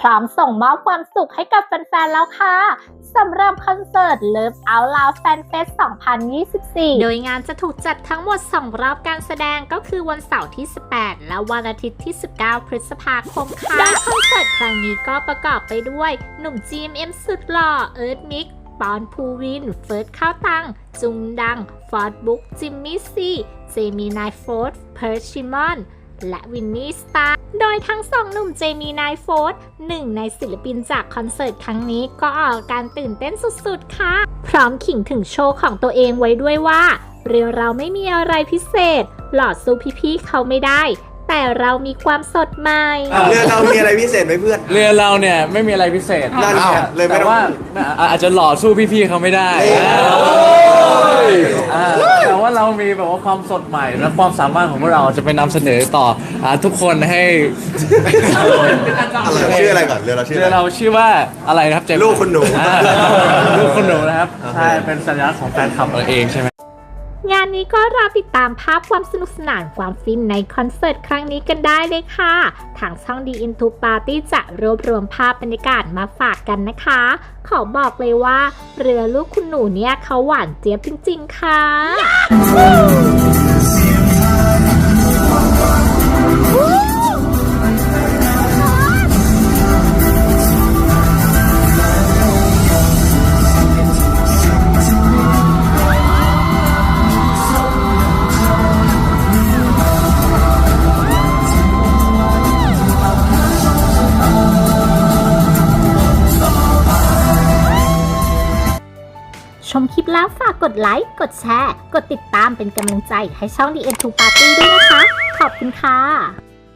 พร้อมส่งมอบความสุขให้กับแฟนๆแล้วค่ะสำหรับคอนเสิร์ต Love Out Loud Fan Fest 2024 โดยงานจะถูกจัดทั้งหมด 2 รอบการแสดงก็คือวันเสาร์ที่ 18 และวันอาทิตย์ที่ 19 พฤษภาคมค่ะโดยคอนเสิร์ตครั้งนี้ก็ประกอบไปด้วย หนุ่ม GMM สุดหล่อเอิร์ธมิกปอนภูวิน เฟิร์สข้าวตัง จุงดัง ฟอร์ดบุ๊กจิมมี่ซีเจมีนายโฟร์ดเพิร์ชิมอน และวินนี่สตาร์โดยทั้งสองหนุ่มเจมีนายโฟร์ดหนึ่งในศิลปินจากคอนเสิร์ตครั้งนี้ก็ออกอาการตื่นเต้นสุดๆ ค่ะ พร้อมขิงถึงโชว์ของตัวเองไว้ด้วยว่า เรือเราไม่มีอะไรพิเศษ หลอดสู้พี่ๆเขาไม่ได้ แต่เรามีความสดใหม่ เรือเรามีอะไรพิเศษไหมเพื่อน เรือเราเนี่ยไม่มีอะไรพิเศษนั่นไงเลยไม่แต่ต้องว่าอะอาจจะหล่อสู้พี่ๆเขาไม่ได้ เอ้ ยอ่าแต่ว่าเรามีแบบว่าความสดใหม่และความสามารถของพวกเราจะไปนำเสนอต่ออ่าทุกคนให้ชื่ออะไรก่อนเรือเราชื่อเรืออะไร เราชื่อว่าอะไรนะครับเจมส์ลูกคุณหนู อ่าลูกคุณหนูนะครับโอเคใช่ เป็นสัญลักษณ์ของแฟนคลับเราเองใช่ไหม งานนี้ก็รอติดตามภาพความสนุกสนานความฟินในคอนเสิร์ตครั้งนี้กันได้เลยค่ะ ทางช่อง The Into Party จะรวบรวมภาพบรรยากาศมาฝากกันนะคะ ขอบอกเลยว่า เรือลูกคุณหนูเนี่ยเขาหวานเจี๊ยบจริง ๆ ค่ะ ชมคลิปแล้วฝากกดไลค์ กดแชร์ กดติดตามเป็นกำลังใจให้ช่อง DNA Party ด้วยนะคะ ขอบคุณค่ะ